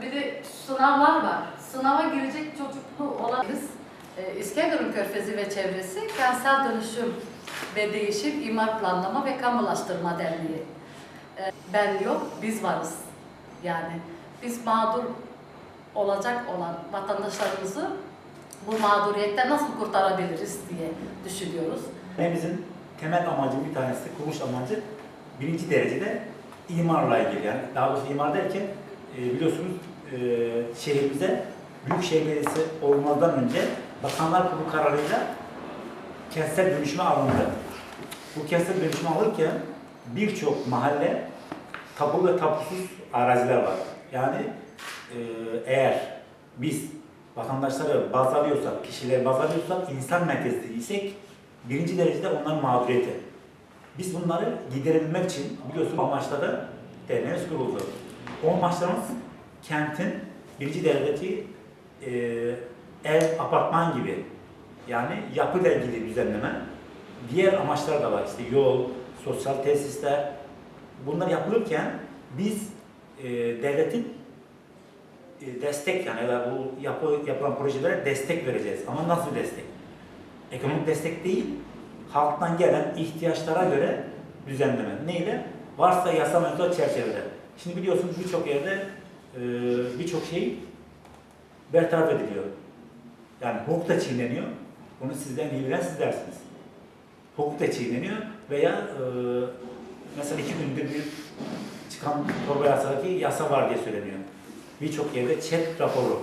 Bir de sınavlar var. Sınava girecek çocuklu olabiliriz. Ee, İskenderun Körfezi ve çevresi kentsel dönüşüm ve değişim, imar planlama ve kamulaştırma derneği. Ee, ben yok, biz varız. Yani biz mağdur olacak olan vatandaşlarımızı bu mağduriyetten nasıl kurtarabiliriz diye düşünüyoruz. Evimizin temel amacı bir tanesi, kuruluş amacı birinci derecede imarla ilgili. Yani daha doğrusu imar derken e, biliyorsunuz e, şehrimize Büyükşehir Belediyesi olmadan önce Bakanlar Kurulu kararıyla kentsel dönüşüme alındı. Bu kentsel dönüşüme alırken birçok mahalle tapu ve tapusuz araziler var. Yani e, eğer biz vatandaşları baz alıyorsak, kişileri baz alıyorsak, insan merkezliysek birinci derecede onların mağduriyeti. Biz bunları giderebilmek için biliyorsunuz amaçla da derneğimiz kuruldu. O amaçlarımız kentin birinci derecedeki e, ev, apartman gibi yani yapıyla ilgili düzenleme. Diğer amaçlar da var işte yol, sosyal tesisler. Bunlar yapılırken biz e, devletin e, destek yani ya bu yapı, yapılan projelere destek vereceğiz. Ama nasıl destek? Ekonomik destek değil, halktan gelen ihtiyaçlara göre düzenleme. Neyle? Varsa yasa mevzuat çerçevede. Şimdi biliyorsunuz birçok yerde e, birçok şey bertaraf ediliyor. Yani hukuk da çiğneniyor. Bunu sizden iyi bilen siz dersiniz. Hukuk da çiğneniyor veya e, mesela iki gündür bir çıkan torba yasadaki yasa var diye söyleniyor. Birçok yerde chat raporu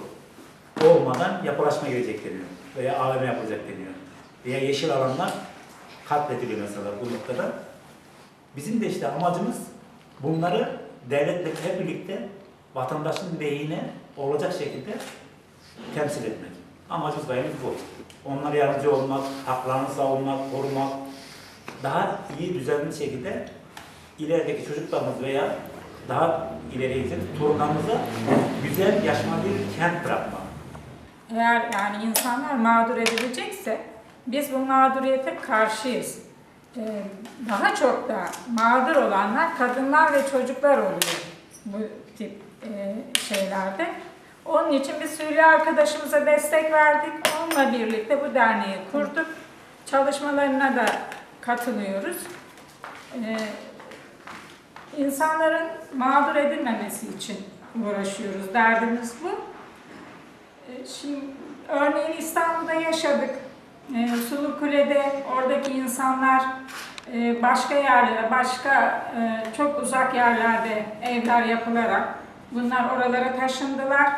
olmadan yapılaşma gelecek deniyor. Veya AVM yapılacak deniyor. Veya yeşil alanlar katlediliyor mesela bu noktada. Bizim de işte amacımız bunları devletle hep birlikte vatandaşın lehine olacak şekilde temsil etmek. Amacımız gayemiz bu. Onlara yardımcı olmak, haklarını savunmak, korumak, daha iyi düzenli şekilde ilerideki çocuklarımız veya daha ileriye gidecek torunlarımıza güzel yaşama bir kent bırakmak. Eğer yani insanlar mağdur edilecekse biz bu mağduriyete karşıyız. Ee, daha çok da mağdur olanlar kadınlar ve çocuklar oluyor bu tip e, şeylerde. Onun için biz Hülya arkadaşımıza destek verdik. Onunla birlikte bu derneği kurduk. Çalışmalarına da katılıyoruz. Ee, insanların mağdur edilmemesi için uğraşıyoruz. Derdimiz bu. E, Şimdi örneğin İstanbul'da yaşadık. E, Sulu Kule'de oradaki insanlar e, başka yerlere, başka e, çok uzak yerlerde evler yapılarak bunlar oralara taşındılar.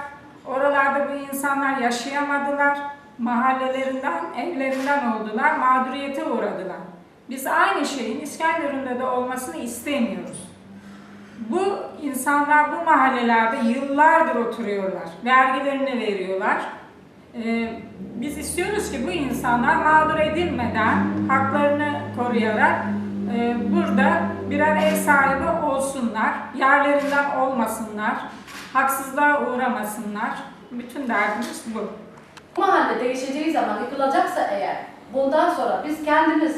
Oralarda bu insanlar yaşayamadılar. Mahallelerinden, evlerinden oldular, mağduriyete uğradılar. Biz aynı şeyin İskenderun'da da olmasını istemiyoruz. Bu insanlar bu mahallelerde yıllardır oturuyorlar. Vergilerini veriyorlar. Ee, biz istiyoruz ki bu insanlar mağdur edilmeden, haklarını koruyarak e, burada birer ev sahibi olsunlar, yerlerinden olmasınlar, haksızlığa uğramasınlar. Bütün derdimiz bu. Bu mahalle değişeceği zaman yıkılacaksa eğer bundan sonra biz kendimiz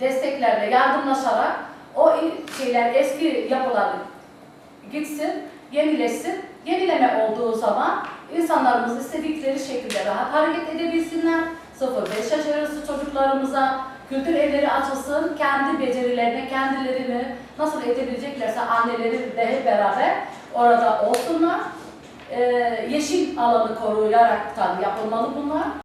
desteklerle yardımlaşarak o şeyler eski yapılar gitsin, yenileşsin. Yenileme olduğu zaman insanlarımız istedikleri şekilde rahat hareket edebilsinler. 0-5 yaş arası çocuklarımıza kültür evleri açılsın. Kendi becerilerini, kendilerini nasıl edebileceklerse anneleri de hep beraber orada olsunlar. Ee, yeşil alanı koruyarak tabii yapılmalı bunlar.